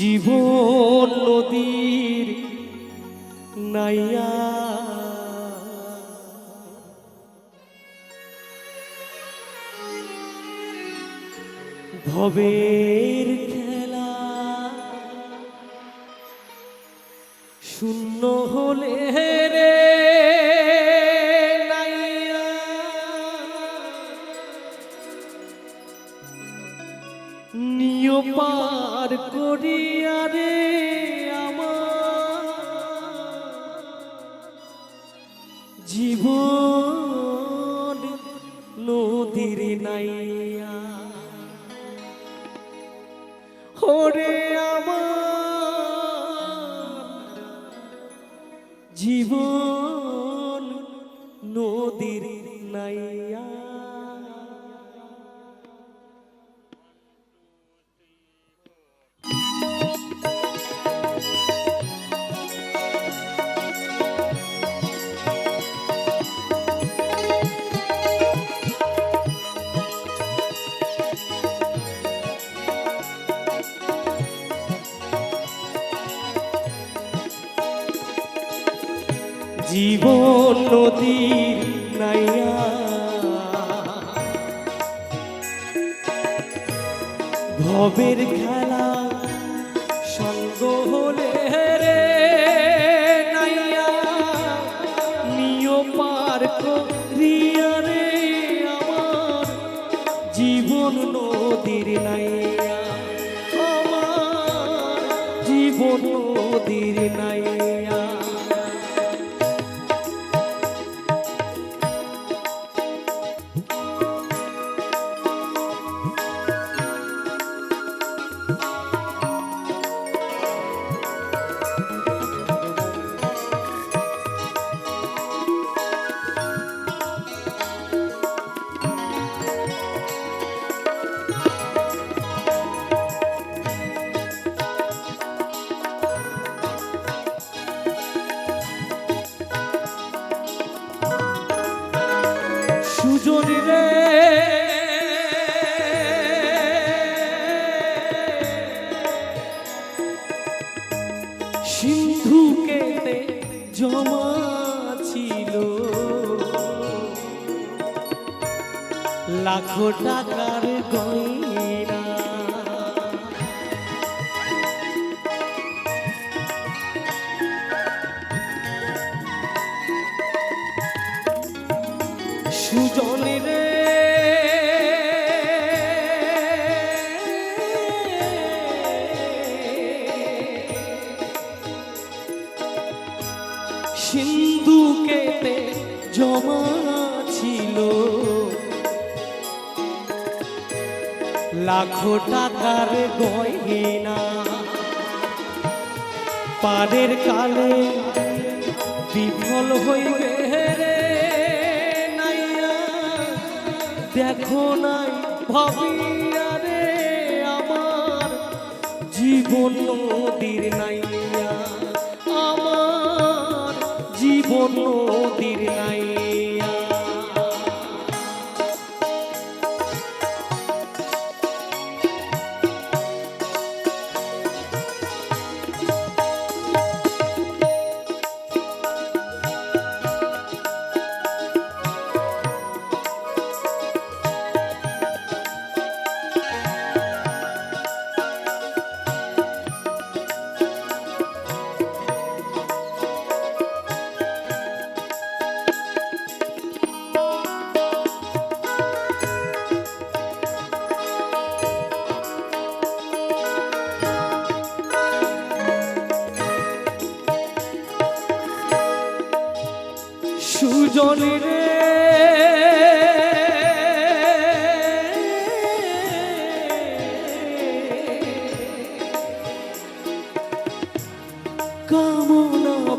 জীবন নদীর নাইয়া। ভবের খেলা। শূন্য হলে রে নাইয়া। নিয় পার করিয়া রে আমার। জীবন নদীর নাইয়া। ওরে আমার। জীবন নদীর নাইয়া। জীবন নদীর নাইয়া। ভবের খেলা সঙ্গ হলে রে নাইয়া। নিয় পার করিয়া রে আমার জীবন নদীর নাইয়া। আমার জীবন নদীর নাইয়া। সুজন রে। সিন্ধু কেটে জমা ছিল। লাখো টাকার গয়না সুজন রে। সিন্ধু কেটে জমা ছিল। লাখো টাকার গয়না। পারের কালে বিফল হইবে দেখো নাই ভাবিয়া রে আমার জীবন নদীর নাইয়া আমার জীবন নদীর নাইয়া। সুজন রে।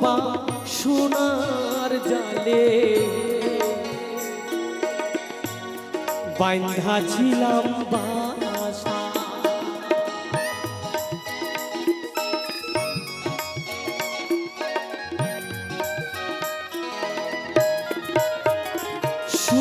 বা সোনার জালে বাইন্ধা ছিলাম বাসা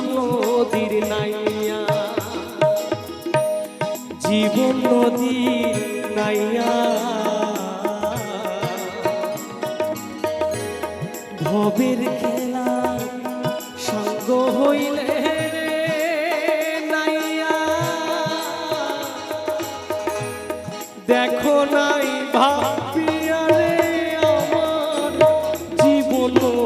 নদীর নাইয়া। জীবন নদীর নাইয়া। ভবের খেলা সঙ্গ হইলে দেখো নাই ভাবিয়া রে আমার জীবন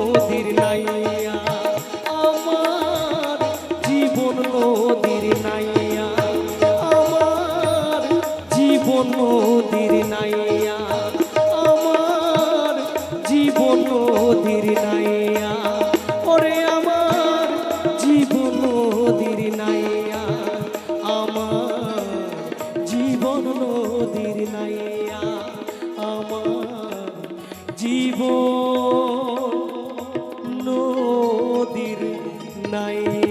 নাইয়া আমার জীব নদীর নাইয়া